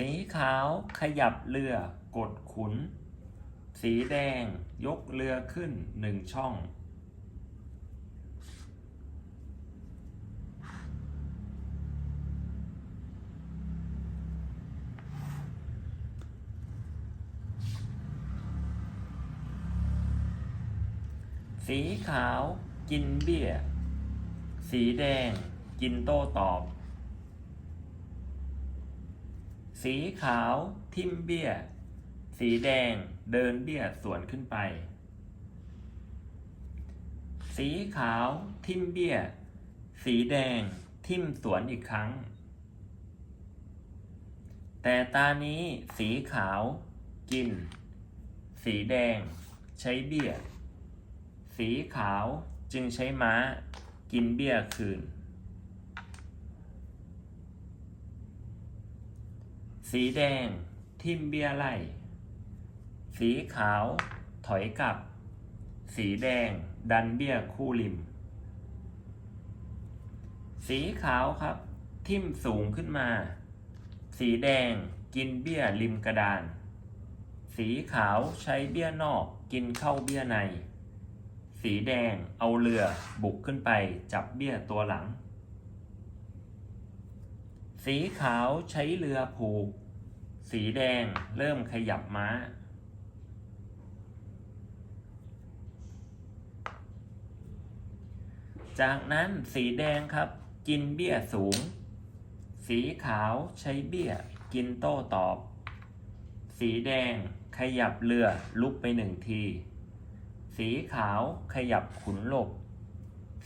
สีขาวขยับเรือกดขุน สีแดงยกเรือขึ้นหนึ่งช่อง สีขาวกินเบี้ย สีแดงกินโต้ตอบ สีขาวทิมเบี้ย สีแดงเดินเบี้ยสวนขึ้นไป สีขาวทิมเบี้ย สีแดงทิมสวนอีกครั้ง แต่ตานี้สีขาวกิน สีแดงใช้เบี้ย สีขาวจึงใช้ม้า กินเบี้ยคืน สีแดง ทิมเบียไล่สีขาว ถอยกลับ สีแดง ดันเบียคู่ริม สีขาวครับ ทิมสูงขึ้นมา สีแดงกินเบี้ยริมกระดาน สีขาวใช้เบี้ยนอกกินเข้าเบี้ยใน สีแดงเอาเรือบุกขึ้นไปจับเบี้ยตัวหลัง สีขาวใช้เรือผูก สีแดงเริ่มขยับม้า จากนั้นสีแดงครับกินเบี้ยสูง สีขาวใช้เบี้ยกินโต้ตอบ สีแดงขยับเรือลุกไปหนึ่งที สีขาวขยับขุนหลบ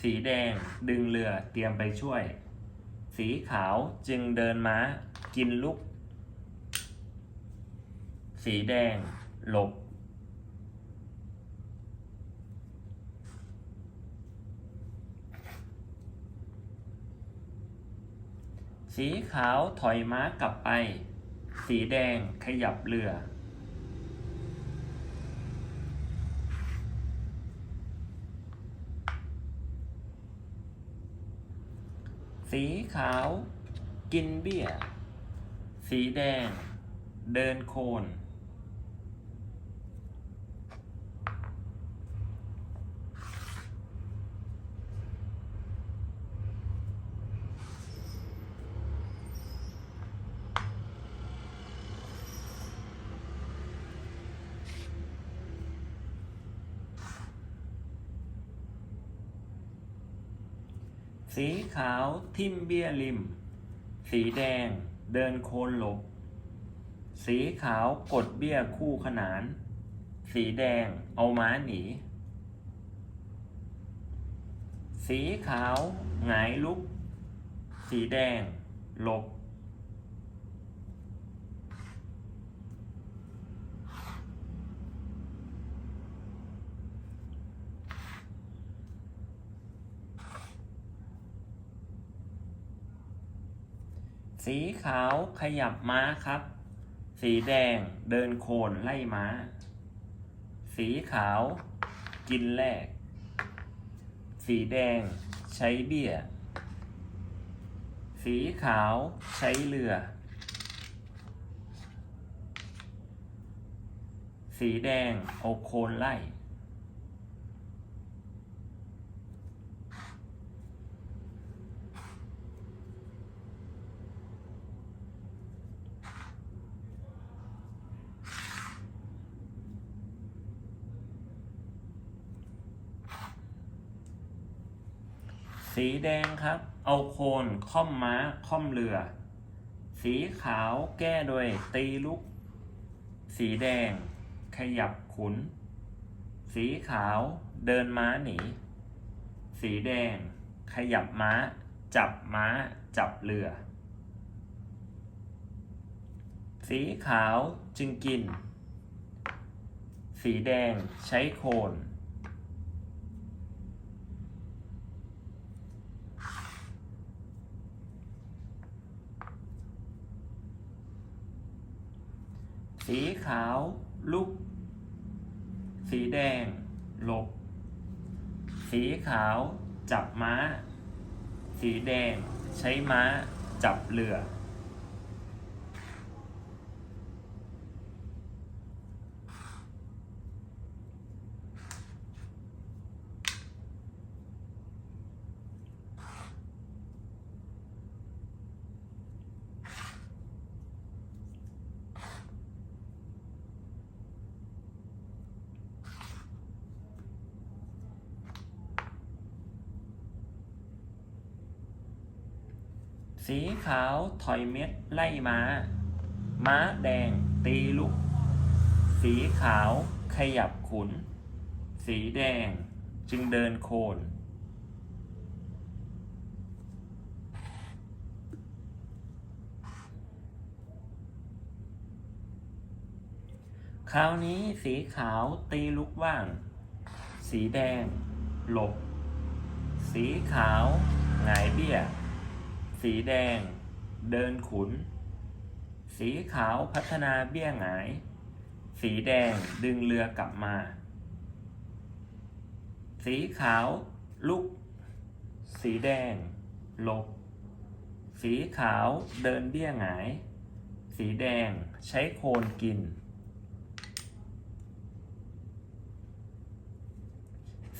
สีแดงดึงเรือเตรียมไปช่วย สีขาวจึงเดินม้ากินลุกสีแดง หลบ สีขาวถอยม้ากลับไป สีแดงขยับเรือ สีขาว กินเบี้ย สีแดง เดินโคน สีขาวทิ่มเบี้ยริม สีแดงเดินโคนหลบ สีขาวกดเบี้ยคู่ขนาน สีแดงเอาม้าหนี สีขาวหงายลุก สีแดงหลบ สีขาวขยับม้าครับ สีแดงเดินโคนไล่ม้า สีขาวกินแลกสีแดงใช้เบี้ย สีขาวใช้เรือ สีแดงเอาโคนไล่ สีแดงครับ เอาโคนค่อมม้าค่อมเรือ สีขาวแก้โดยตีลุก สีแดง ขยับขุน สีขาวเดินม้าหนี สีแดง ขยับม้า จับม้า จับเรือ สีขาวจึงกิน สีแดงใช้โคน สีขาวลุก สีแดงหลบ สีขาวจับม้า สีแดงใช้ม้าจับเรือ สีขาวถอยเม็ดไล่ม้า ม้าแดงตีลุก สีขาวขยับขุน สีแดงจึงเดินโคน คราวนี้สีขาวตีลุกว่าง สีแดง หลบ สีขาวหงายเบี้ย สีแดง เดินขุน สีขาวพัฒนาเบี้ยหงาย สีแดงดึงเรือกลับมา สีขาวลุก สีแดงหลบ สีขาวเดินเบี้ยหงาย สีแดงใช้โคนกิน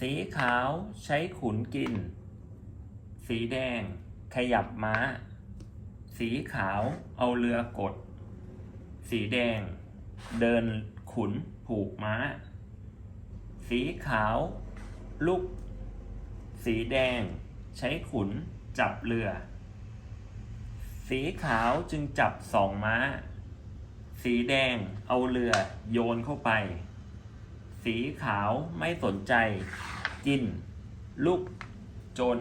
สีขาวใช้ขุนกิน สีแดง ขยับม้า สีขาวเอาเรือกด สีแดง เดินขุนผูกม้า สีขาวลุก สีแดง ใช้ขุนจับเรือ สีขาวจึงจับสองม้า สีแดงเอาเรือโยนเข้าไป สีขาวไม่สนใจ กิน ลุกจน